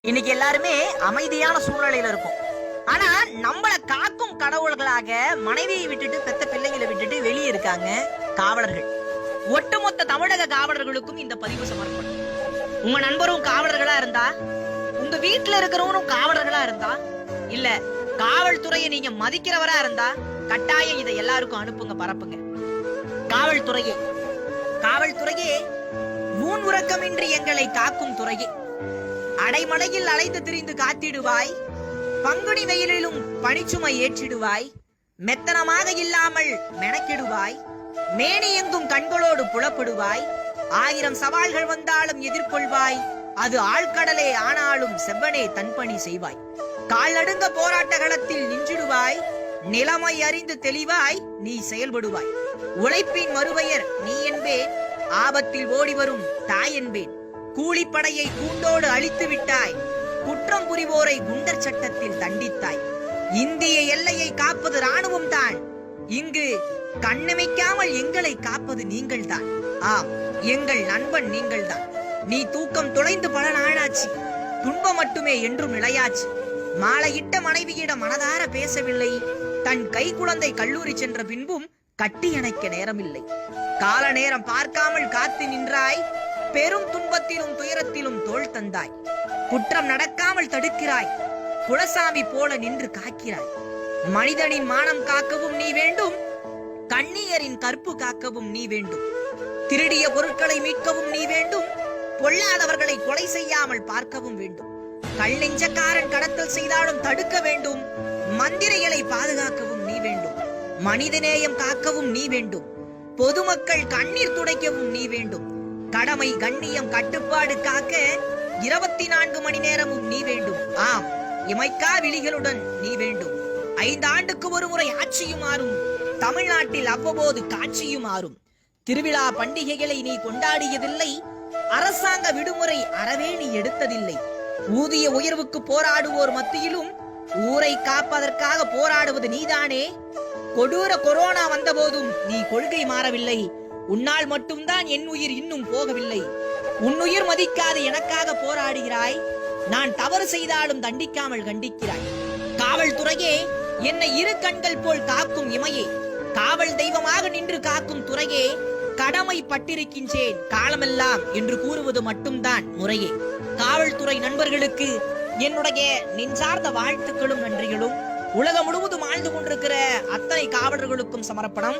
இன்னைக்கு எல்லாருமே அமைதியான சூழ்நிலையில இருக்கும். ஆனா நம்மள காக்கும் கடவுள்களாக மனைவியை விட்டுட்டு பெத்த பிள்ளைங்களை விட்டுட்டு வெளியே இருக்காங்க காவலர்கள். ஒட்டுமொத்த தமிழக காவலர்களுக்கும் இந்த பதிவு சமர்ப்பணம். உங்க நண்பரும் காவலர்களா இருந்தா? உங்க வீட்டுல இருக்கிறவனும் காவலர்களா இருந்தா? இல்ல காவல்துறையை நீங்க மதிக்கிறவரா இருந்தா? கட்டாயம் இதை எல்லாருக்கும் அனுப்புங்க பரப்புங்க. காவல்துறையே காவல்துறையே ஊன் உறக்கமின்றி எங்களை காக்கும் துறையே. அடைமலையில் அலைந்து திரிந்து காத்திடுவாய். பங்குனி வெயிலிலும் பனிச்சுமை ஏற்றிடுவாய். மெத்தனமாக இல்லாமல் மெனக்கிடுவாய். மேனி எங்கும் கண்களோடு புலப்படுவாய். ஆயிரம் சவால்கள் வந்தாலும் எதிர்கொள்வாய். அது ஆழ்கடலே ஆனாலும் செவ்வனே தன்பணி செய்வாய். காலடுங்க போராட்ட களத்தில் நின்றிடுவாய். நிலைமை அறிந்து தெளிவாய் நீ செயல்படுவாய். உழைப்பின் மறுபெயர் நீ என்பேன். ஆபத்தில் ஓடி வரும் தாய் என்பேன். கூலிப்படையை கூண்டோடு அழித்து விட்டாய். குற்றம் புரிவோரை குண்டர் சட்டத்தில் தண்டித்தாய். இந்திய எல்லையை காப்பது ராணுவம் தான். இங்கு கண்ணமைக்காமல் எங்களை காப்பது நீங்கள் தான். ஆம் எங்கள் நண்பன் நீங்கள் தான். நீ தூக்கம் தொலைந்து பல நாளாச்சு. துன்பம் மட்டுமே என்றும் நிலையாச்சு மாலையிட்ட மனைவியிடம் மனதார பேசவில்லை. தன் கை குழந்தை கல்லூரி சென்ற பின்பும் கட்டி அணைக்க நேரமில்லை. கால நேரம் பார்க்காமல் காத்து நின்றாய். பெரும் துன்பத்திலும் துயரத்திலும் தோள் தந்தாய். குற்றம் நடக்காமல் தடுக்கிறாய். குலசாமி போல நின்று காக்கிறாய். மனிதனின் மானம் காக்கவும் நீ வேண்டும். கண்ணியரின் கற்பு காக்கவும் நீ வேண்டும். திருடிய பொருட்களை மீட்கவும் நீ வேண்டும். பொல்லாதவர்களை கொலை செய்யாமல் பார்க்கவும் வேண்டும். கல் நெஞ்சக்காரன் கடத்தல் செய்தாலும் தடுக்க வேண்டும். மந்திரைகளை பாதுகாக்கவும் நீ வேண்டும். மனிதநேயம் காக்கவும் நீ வேண்டும். பொதுமக்கள் கண்ணீர் துடைக்கவும் நீ வேண்டும். கடமை கண்ணியம் கட்டுப்பாடு காக்க இருபத்தி நான்கு மணி நேரமும் நீ வேண்டும். ஆம் இமைக்கா விழிகளுடன் நீ வேண்டும். ஐந்தாண்டுக்கு ஒரு முறை ஆட்சியும் மாறும் தமிழ்நாட்டில் அவ்வப்போது காட்சியும் மாறும் திருவிழா பண்டிகைகளை நீ கொண்டாடியதில்லை அரசாங்க விடுமுறை அறவே நீ எடுத்ததில்லை. ஊதிய உயர்வுக்கு போராடுவோர் மத்தியிலும் ஊரை காப்பதற்காக போராடுவது நீதானே? கொடூர கொரோனா வந்தபோதும் நீ கொள்கை மாறவில்லை உன்னால் மட்டும்தான் என் உயிர் இன்னும் போகவில்லை. உன்னுயிர் மதிக்காது எனக்காக போராடுகிறாய். நான் தவறு செய்தாலும் தண்டிக்காமல் கண்டிக்கிறாய். காவல்துறையே என்னை இரு கண்கள் போல் காக்கும் இமையே காவல் தெய்வமாக நின்று காக்கும் துறையே கடமை பட்டிருக்கின்றேன் காலமெல்லாம் என்று கூறுவது மட்டும்தான் முறையே. காவல்துறை நண்பர்களுக்கு என்னுடைய நெஞ்சார்ந்த வாழ்த்துக்களும் நன்றிகளும். உலகம் முழுவதும் ஆழ்ந்து கொண்டிருக்கிற அத்தனை காவலர்களுக்கும் சமர்ப்பணம்.